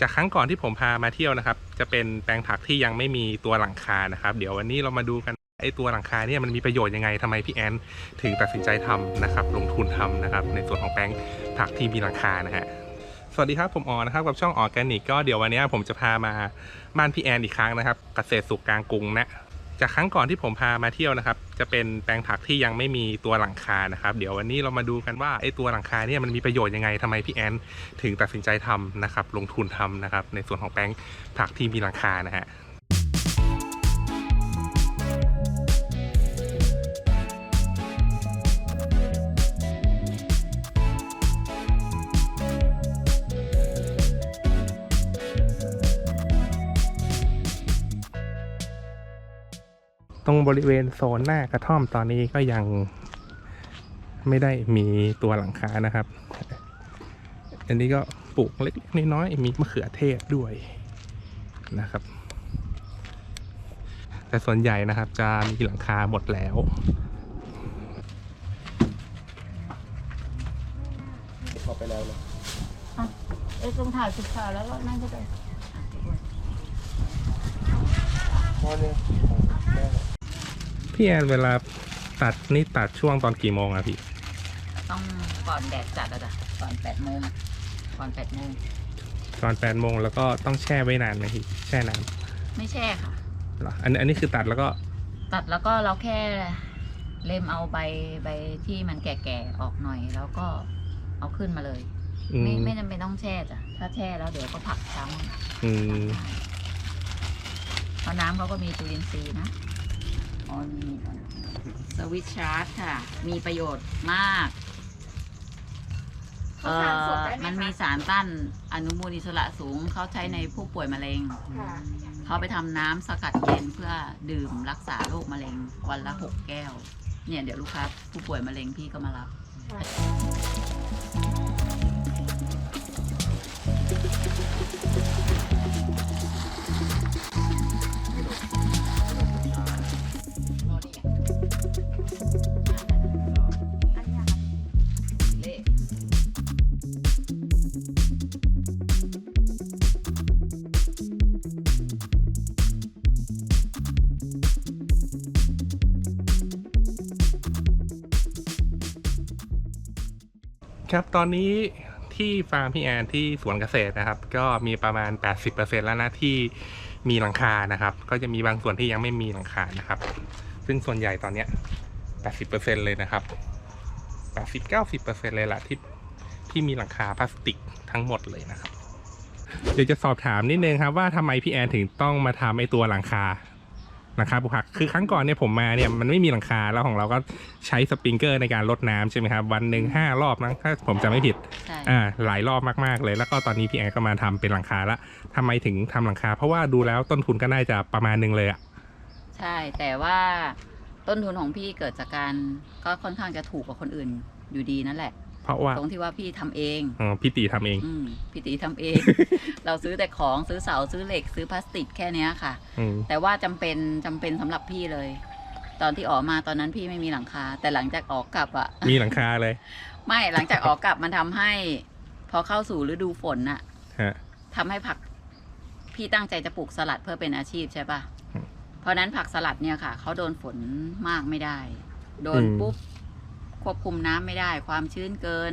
จากครั้งก่อนที่ผมพามาเที่ยวนะครับ จะเป็นแปลงผักที่ยังไม่มีตัวหลังคานะครับ เดี๋ยววันนี้เรามาดูกันไอตัวหลังคาเนี่ยมันมีประโยชน์ยังไงทำไมพี่แอนถึงตัดสินใจทำนะครับ ลงทุนทำนะครับ ในส่วนของแปลงผักที่มีหลังคานะฮะสวัสดีครับผมออนะครับกับช่องออร์แกนิกก็เดี๋ยววันนี้ผมจะพามาบ้านพี่แอนอีกครั้งนะครับเกษตรสุกกลางกรุงนะ จากครั้งก่อนที่ผมพามาเที่ยวนะครับ จะเป็นแปลงผักที่ยังไม่มีตัวหลังคานะครับ เดี๋ยววันนี้เรามาดูกันว่าไอ้ตัวหลังคาเนี่ยมันมีประโยชน์ยังไงทำไมพี่แอนถึงตัดสินใจทำนะครับ ลงทุนทำนะครับ ในส่วนของแปลงผักที่มีหลังคานะฮะ ตรงบริเวณโซนหน้ากระท่อมตอนนี้ก็ยังไม่ได้มีตัวหลังคานะครับ อันนี้ก็ปลูกเล็กๆน้อยๆมีมะเขือเทศด้วยนะครับ แต่ส่วนใหญ่นะครับจะมีหลังคาหมดแล้วเข้าไปแล้วนะเอ้ยต้องถ่ายสุดขาแล้วก็นั่งก็ได้เพราะเนี่ยแม่ พี่แอนเวลาตัดนี่ตัดช่วงตอนกี่โมงอะพี่ ต้องก่อนแดดจัดอะจ้ะก่อนแปดโมงก่อนแปดโมงตอนแปดโมงแล้วก็ต้องแช่ไว้นานไหมพี่แช่นานไม่แช่ค่ะเหรออันอันนี้คือตัดแล้วก็ตัดแล้วก็เราแค่เล็มเอาใบใบที่มันแก่ๆออกหน่อย แล้วก็เอาขึ้นมาเลย อืไม่มไม่จำเป็นต้องแช่จ้ะถ้าแช่แล้วเดี๋ยวก็ผักช้อืมำเพราะน้ำเขาก็มีจุลินทรีย์นะ อ๋อนี่สวิตชาร์จค่ะ มีประโยชน์มาก เขาทานสดได้ไหมคะมันมีสารต้านอนุมูลอิสระสูง เขาใช้ในผู้ป่วยมะเร็ง ค่ะเขาไปทำน้ำสกัดเย็นเพื่อดื่มรักษาโรคมะเร็งวันละหกแก้ว เนี่ยเดี๋ยวลูกค้าผู้ป่วยมะเร็งพี่ก็มารับเล ครับตอนนี้ที่ฟาร์มพี่แอนที่สวนเกษตรนะครับ ก็มีประมาณ 80%แล้วนะที่มีหลังคานะครับ ก็จะมีบางส่วนที่ยังไม่มีหลังคานะครับ ซึ่งส่วนใหญ่ตอนเนี้ย80%เลยนะครับ80-90%เลยล่ะที่ที่มีหลังคาพลาสติกทั้งหมดเลยนะครับ เดี๋ยวจะสอบถามนิดนึงครับว่าทำไมพี่แอนถึงต้องมาทำไอตัวหลังคา หลังคาปลูกผักคือครั้งก่อนเนี่ยผมมาเนี่ยมันไม่มีหลังคาแล้วของเราก็ใช้สปริงเกอร์ในการรดน้ำใช่ไหมครับวันหนึ่งห้ารอบนะถ้าผมจำไม่ผิดใช่ อ่าหลายรอบมากๆเลย แล้วก็ตอนนี้พี่แอนก็มาทำเป็นหลังคาละทำไมถึงทำหลังคา เพราะว่าดูแล้วต้นทุนก็น่าจะประมาณหนึงเลยอะ ใช่ แต่ว่าต้นทุนของพี่เกิดจากการก็ค่อนข้างจะถูกกว่าคนอื่นอยู่ดีนั่นแหละ เพราะว่าตรงที่ว่าพี่ทำเองอ๋อพี่ตีทำเองอืมพี่ตีทำเอง เราซื้อแต่ของซื้อเสาซื้อเหล็กซื้อพลาสติกแค่เนี้ยค่ะอืมแต่ว่าจำเป็นจำเป็นสำหรับพี่เลย ตอนที่ออกมาตอนนั้นพี่ไม่มีหลังคา แต่หลังจากออกกลับอะมีหลังคาเลย ไม่หลังจากออกกลับมันทำให้ พอเข้าสู่ฤดูฝนน่ะฮะทำให้ผักพี่ตั้งใจจะปลูกสลัดเพื่อเป็นอาชีพใช่ปะอืมเพราะนั้นผักสลัดเนี่ยค่ะเขาโดนฝนมากไม่ได้ โดนอืมปุ๊บ ควบคุมน้ำไม่ได้ ความชื้นเกิน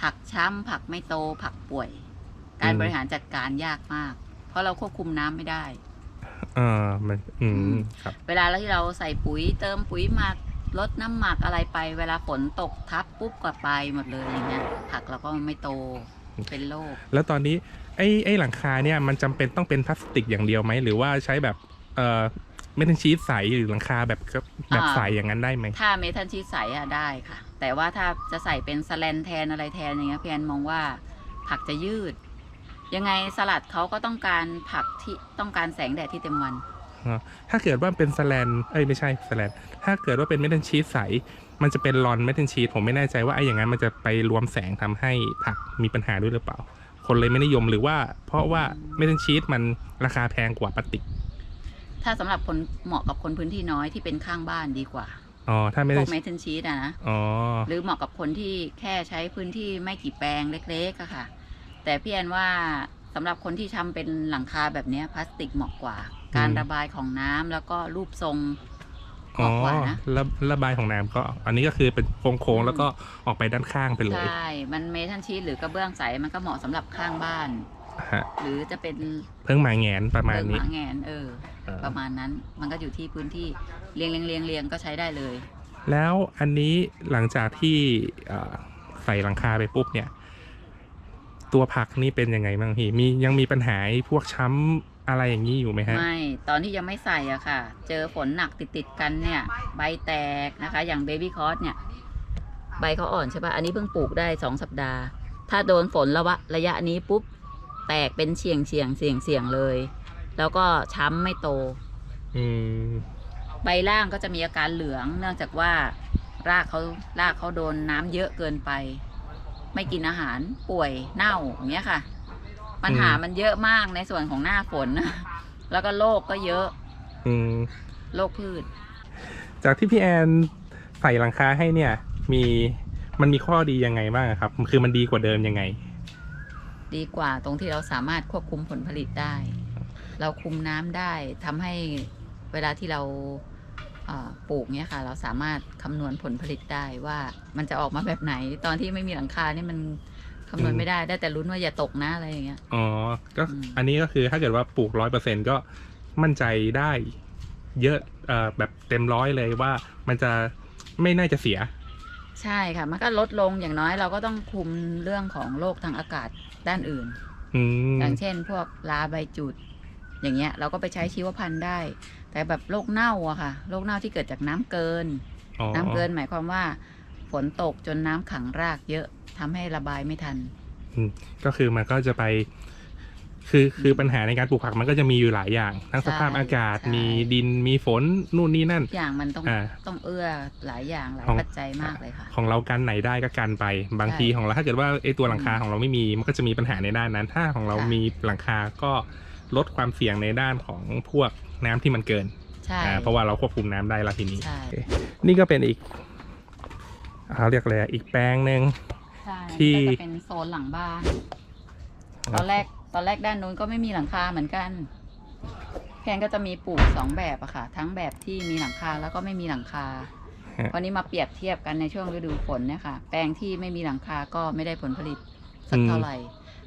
ผักช้ำผักไม่โต ผักป่วย การบริหารจัดการยากมาก เพราะเราควบคุมน้ำไม่ได้เออมันอืมครับเวลาที่เราใส่ปุ๋ยเติมปุ๋ยหมักลดน้ำหมักอะไรไป เวลาฝนตกทับปุ๊บก็ไปหมดเลยอย่างเงี้ยผักเราก็ไม่โตเป็นโรคแล้วตอนนี้ไอ้ไอ้หลังคาเนี่ยมันจำเป็นต้องเป็นพลาสติกอย่างเดียวไหมหรือว่าใช้แบบเอ่อ เมทัลชีสใสหรือหลังคาแบบแบบอ่าใสอย่างนั้นได้ไหมถ้าเมทัลชีสใสอะได้ค่ะ แต่ว่าถ้าจะใส่เป็นสแลนแทนอะไรแทนอย่างเงี้ยพี่แอนมองว่าผักจะยืด ยังไงสลัดเขาก็ต้องการผักที่ต้องการแสงแดดที่เต็มวันถ้าเกิดว่าเป็นสแลนเอ้ยไม่ใช่สแลนถ้าเกิดว่าเป็นเมทัลชีสใส มันจะเป็นรอนเมทัลชีสผมไม่แน่ใจว่าไอ้อย่างนั้นมันจะไปรวมแสงทำให้ผักมีปัญหาด้วยหรือเปล่า คนเลยไม่นิยมหรือว่า เพราะว่าเมทัลชีสมันราคาแพงกว่าพลาสติก ถ้าสำหรับคนเหมาะกับคนพื้นที่น้อยที่เป็นข้างบ้านดีกว่าอ๋อถ้าไม่พได้วกเมทัลชีสอะนะ อ๋อหรือเหมาะกับคนที่แค่ใช้พื้นที่ไม่กี่แปลงเล็กๆอะค่ะ แต่พี่แอนว่าสำหรับคนที่ทำเป็นหลังคาแบบเนี้ยพลาสติกเหมาะกว่า การอืมระบายของน้ำแล้วก็รูปทรงเหอ๋อมาะกว่านะ ระระบายของน้ำก็ อันนี้ก็คือเป็นโค้งอืๆม แล้วก็ออกไปด้านข้างไปเลยใช่มันเมทัลชีตหรือกระเบื้องใสมันก็เหมาะสำหรับข้างบ้าน ฮะหรือจะเป็นเพิ่งมาแงนประมาณเรื่องหนี้มาแงนเออ เออ ประมาณนั้น มันก็อยู่ที่พื้นที่เรียงเรียงเรียงเรียงก็ใช้ได้เลย แล้วอันนี้หลังจากที่เอ่อใส่หลังคาไปปุ๊บเนี่ย ตัวผักนี่เป็นยังไงบ้างพี่มียังมีปัญหาไอ้พวกช้ำอะไรอย่างนี้อยู่ไหมฮะ ไม่ ตอนที่ยังไม่ใส่อะค่ะ เจอฝนหนักติดติดๆกันเนี่ย ใบแตกนะคะ อย่างเบบี้คอสเนี่ย ใบเขาอ่อนใช่ปะอันนี้เพิ่งปลูกได้สองสัปดาห์ ถ้าโดนฝนระวะระยะนี้ปุ๊บ แตกเป็นเฉียงเฉียงเฉียงเฉียงเลย แล้วก็ช้ำไม่โต อืมใบล่างก็จะมีอาการเหลือง เนื่องจากว่ารากเขารากเขาโดนน้ำเยอะเกินไป ไม่กินอาหารป่วยเน่าอย่างเงี้ยค่ะ ปัญหาอืมมันเยอะมากในส่วนของหน้าฝน แล้วก็โรคก็เยอะอืมโรคพืช จากที่พี่แอนใส่หลังคาให้เนี่ย มีมันมีข้อดียังไงบ้างอะครับ คือมันดีกว่าเดิมยังไง ดีกว่าตรงที่เราสามารถควบคุมผลผลิตได้ เราคุมน้ำได้ทำให้เวลาที่เราเอ่อปลูกเนี้ยค่ะ เราสามารถคำนวณผลผลิตได้ว่ามันจะออกมาแบบไหน ตอนที่ไม่มีหลังคานี่มันคำนวณอืมไม่ได้ได้แต่ลุ้นว่าอย่าตกนะอะไรอย่างเงี้ย อ๋อ ก็อืม อันนี้ก็คือถ้าเกิดว่าปลูกร้อยเปอร์เซ็นก็มั่นใจได้เยอะเอ่อแบบเต็มร้อยเลยว่ามันจะไม่น่าจะเสีย ใช่ค่ะ มันก็ลดลงอย่างน้อยเราก็ต้องคุมเรื่องของโรคทางอากาศ ด้านอื่น อืมอย่างเช่น พวกลาใบจุด อย่างเงี้ย เราก็ไปใช้ชีวพันธุ์ได้ แต่แบบโรคเน่าอะค่ะโรคเน่าที่เกิดจากน้ำเกิน อ๋อน้ำเกินหมายความว่า ฝนตกจนน้ำขังรากเยอะทำให้ระบายไม่ทัน ก็คือมันก็จะไป คือคือปัญหาในการปลูกผักมันก็จะมีอยู่หลายอย่าง ทั้งสภาพใช่อากาศใช่ มีดินมีฝนนู่นนี่นั่น อย่างมันต้องอ่าต้องเอื้อหลายอย่างหลายของ ปัจจัยมากเลยค่ะ ของเรากันไหนได้ก็กันไป บางใช่ทีของเราถ้าเกิดว่าไอ้ตัวหลังคาอืมของเราไม่มีมันก็จะมีปัญหาในด้านนั้น ถ้าของเราค่ะ มีหลังคาก็ลดความเสี่ยงในด้านของพวกน้ำที่มันเกินใช่อ่าเพราะว่าเราควบคุมน้ำได้ละทีนี้ ใช่โอเคนี่ก็เป็นอีกเขาเรียกอะไรอะอีกแปลงหนึ่ง ใช่ที่ ก็จะเป็นโซนหลังบ้านตอนแรก ตอนแรกด้านนู้นก็ไม่มีหลังคาเหมือนกันแพนก็จะมีปลูกสองแบบอะค่ะ ทั้งแบบที่มีหลังคาแล้วก็ไม่มีหลังคาฮะวันนี้มาเปรียบเทียบกันในช่วงฤดูฝนเนี่ยค่ะ แปลงที่ไม่มีหลังคาก็ไม่ได้ผลผลิตสักเท่าไหร่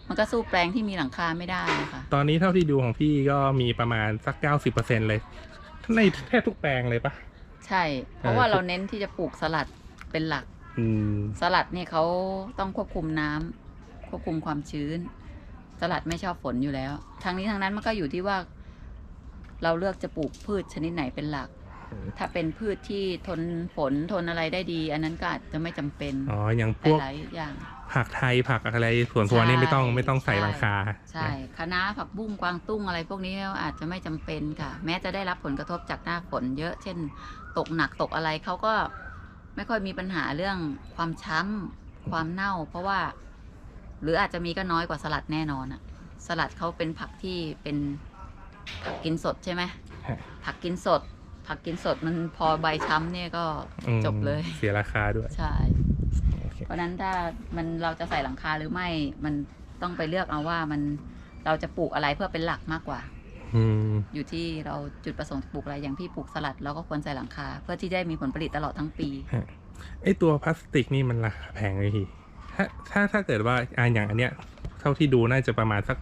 มันก็สู้แปลงที่มีหลังคาไม่ได้นะคะตอนนี้เท่าที่ดูของพี่ก็มีประมาณสักเก้าสิบเปอร์เซ็นเลยในแทบทุกแปลงเลยปะใช่ เพราะว่าเออเราเน้นที่จะปลูกสลัดเป็นหลักอืมสลัดเนี่ยเขาต้องควบคุมน้ำควบคุมความชื้น สลัดไม่ชอบฝนอยู่แล้ว ทางนี้ทางนั้นมันก็อยู่ที่ว่า เราเลือกจะปลูกพืชชนิดไหนเป็นหลัก ถ้าเป็นพืชที่ทนฝนทนอะไรได้ดี อันนั้นก็อาจจะไม่จำเป็นอ๋ออย่างพหวกลายๆอย่าง ผักไทยผักอะไรสวนครัวนี่ไม่ต้องใช่ไม่ต้องใส่ใช่หลังคาใช่คะน้าผักบุ้งกวางตุ้งอะไรพวกนี้อาจจะไม่จำเป็นค่ะ แม้จะได้รับผลกระทบจากหน้าฝนเยอะ เช่น ตกหนักตกอะไรเขาก็ไม่ค่อยมีปัญหาเรื่องความช้ำความเน่า เพราะว่า หรืออาจจะมีก็น้อยกว่าสลัดแน่นอนอะสลัดเขาเป็นผักที่เป็นผักกินสดใช่ไหมฮะผักกินสด ผักกินสดมันพอใบช้ำเนี่ยก็อืมจบเลย เสียราคาด้วย ใช่โอเคเพราะฉะนั้นถ้ามันเราจะใส่หลังคาหรือไม่มันต้องไปเลือกเอาว่ามันเราจะปลูกอะไรเพื่อเป็นหลักมากกว่าอืมอยู่ที่เราจุดประสงค์จะปลูกอะไรอย่างพี่ปลูกสลัดเราก็ควรใส่หลังคา เพื่อที่ได้มีผลผลิตตลอดทั้งปีไอตัวพลาสติกนี่มันราคาแพงเลยพี่ ถ้าถ้าถ้าเกิดว่าอ่าอย่างอันเนี้ยเท่าที่ดูน่าจะประมาณสัก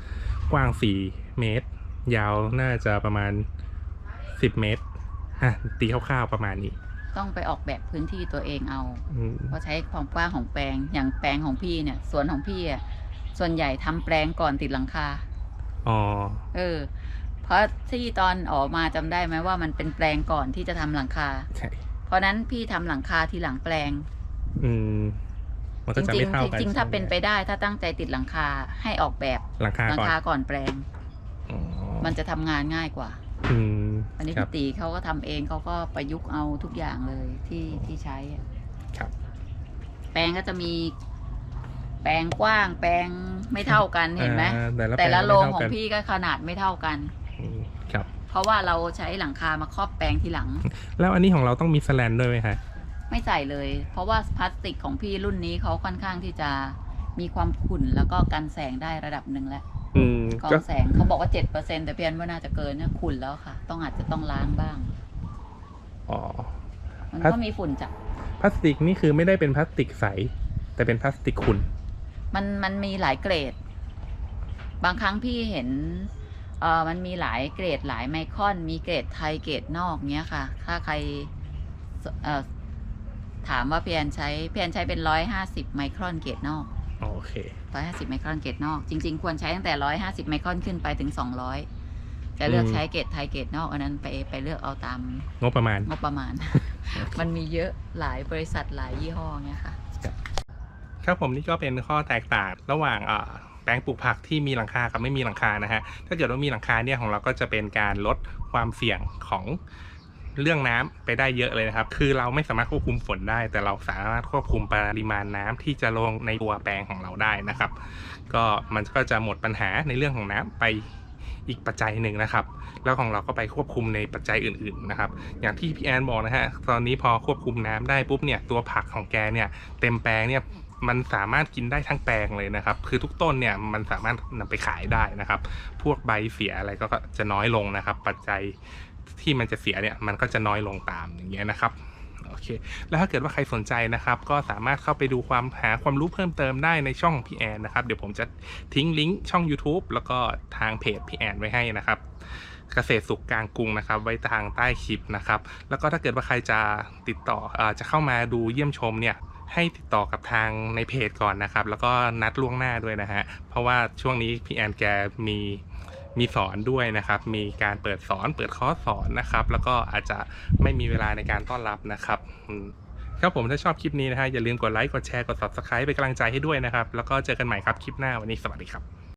กว้างสี่เมตร ยาวน่าจะประมาณสิบเมตรอะตีคร่าวๆประมาณนี้ ต้องไปออกแบบพื้นที่ตัวเองเอาอืมเพราะใช้ความกว้างของแปลงอย่างแปลงของพี่เนี่ย สวนของพี่อะส่วนใหญ่ทำแปลงก่อนติดหลังคา อ๋อเออ เพราะที่ตอนออกมาจำได้ไหมว่ามันเป็นแปลงก่อนที่จะทำหลังคา ใช่เพราะนั้นพี่ทำหลังคาทีหลังแปลง อืม มันจก็จะริไม่งเท่าๆกันจริงๆถ้าใช่หมเป็นไปได้ ถ้าตั้งใจติดหลังคาให้ออกแบบหลังคาหลังก่อนคาก่อนแปลงอ๋อมันจะทำงานง่ายกว่าอืมอันนี้ครัพี่บตีเขาก็ทำเองเขาก็ประยุกต์เอาทุกอย่างเลยที่ที่ใช้อะครับ แปลงก็จะมี แปลงกว้าง แปลงไม่เท่ากันเห็นไหมอ่าแต่ละแต่ละปโรงไม่ของเท่ากันพี่ก็ขนาดไม่เท่ากันอืมครับ เพราะว่าเราใช้หลังคามาครอบแปลงทีหลัง แล้วอันนี้ของเราต้องมีแสแลนด้วยไหมคะ ไม่ใส่เลย เพราะว่าพลาสติกของพี่รุ่นนี้เขาค่อนข้างที่จะมีความขุ่นแล้วก็กันแสงได้ระดับหนึ่งแล้วอืมกรอก็งแสงเขาบอกว่าเจ็ดเปอร์เซ็นแต่เพียนว่าน่าจะเกินนะขุ่นแล้วค่ะ ต้องอาจจะต้องล้างบ้าง อ๋อ มันครับก็มีฝุ่นจากพลาสติกนี่คือไม่ได้เป็นพลาสติกใส แต่เป็นพลาสติกขุ่นมันมันมีหลายเกรด บางครั้งพี่เห็นเออมันมีหลายเกรดหลายไมครอน มีเกรดไทยเกรดนอกเนี้ยค่ะ ถ้าใครสเอ่อ ถามว่าเพียนใช้เพียนใช้เป็นร้อยห้าสิบไมครอนเกรดนอกโอเคร้อยห้าสิบไมครอนเกรดนอก จริง ๆ ควรใช้ตั้งแต่ร้อยห้าสิบไมครอนขึ้นไปถึงสองร้อยจะเลือกอืมใช้เกรดไทยเกรดนอกอันนั้นไปไปเลือกเอาตามงบประมาณงบประมาณ มันมีเยอะหลายบริษัทหลายยี่ห้อเงี้ยค่ะครับผมนี่ก็เป็นข้อแตกต่างระหว่างอ่าแปลงปลูกผักที่มีหลังคากับไม่มีหลังคานะฮะถ้าเกิดว่ามีหลังคาเนี่ยของเราก็จะเป็นการลดความเสี่ยงของ เรื่องน้ำไปได้เยอะเลยนะครับ คือเราไม่สามารถควบคุมฝนได้ แต่เราสามารถควบคุมปริมาณน้ำที่จะลงในตัวแปลงของเราได้นะครับ ก็มันก็จะหมดปัญหาในเรื่องของน้ำไปอีกปัจจัยหนึ่งนะครับ แล้วของเราก็ไปควบคุมในปัจจัยอื่นๆนะครับ อย่างที่พี่แอนบอกนะฮะ ตอนนี้พอควบคุมน้ำได้ปุ๊บเนี่ย ตัวผักของแกเนี่ยเต็มแปลงเนี่ยมันสามารถกินได้ทั้งแปลงเลยนะครับ คือทุกต้นเนี่ยมันสามารถนำไปขายได้นะครับ พวกใบเสียอะไรก็จะน้อยลงนะครับ ปัจจัย ที่มันจะเสียเนี่ยมันก็จะน้อยลงตามอย่างเงี้ยนะครับโอเคแล้วถ้าเกิดว่าใครสนใจนะครับ ก็สามารถเข้าไปดูความหาความรู้เพิ่มเติมได้ในช่องพี่แอนนะครับ เดี๋ยวผมจะทิ้งลิงก์ช่อง YouTube แล้วก็ทางเพจพี่แอนไว้ให้นะครับเกษตรสุขกลางกรุงนะครับ ไว้ทางใต้คลิปนะครับ แล้วก็ถ้าเกิดว่าใครจะติดต่อเออจะเข้ามาดูเยี่ยมชมเนี่ยให้ติดต่อกับทางในเพจก่อนนะครับ แล้วก็นัดล่วงหน้าด้วยนะฮะเพราะว่าช่วงนี้พี่แอนแกมี มีสอนด้วยนะครับ มีการเปิดสอนเปิดคอร์สสอนนะครับ แล้วก็อาจจะไม่มีเวลาในการต้อนรับนะครับครับผมถ้าชอบคลิปนี้นะฮะอย่าลืมกดไลค์กดแชร์กด subscribe เป็นกำลังใจให้ด้วยนะครับ แล้วก็เจอกันใหม่ครับคลิปหน้าวันนี้สวัสดีครับ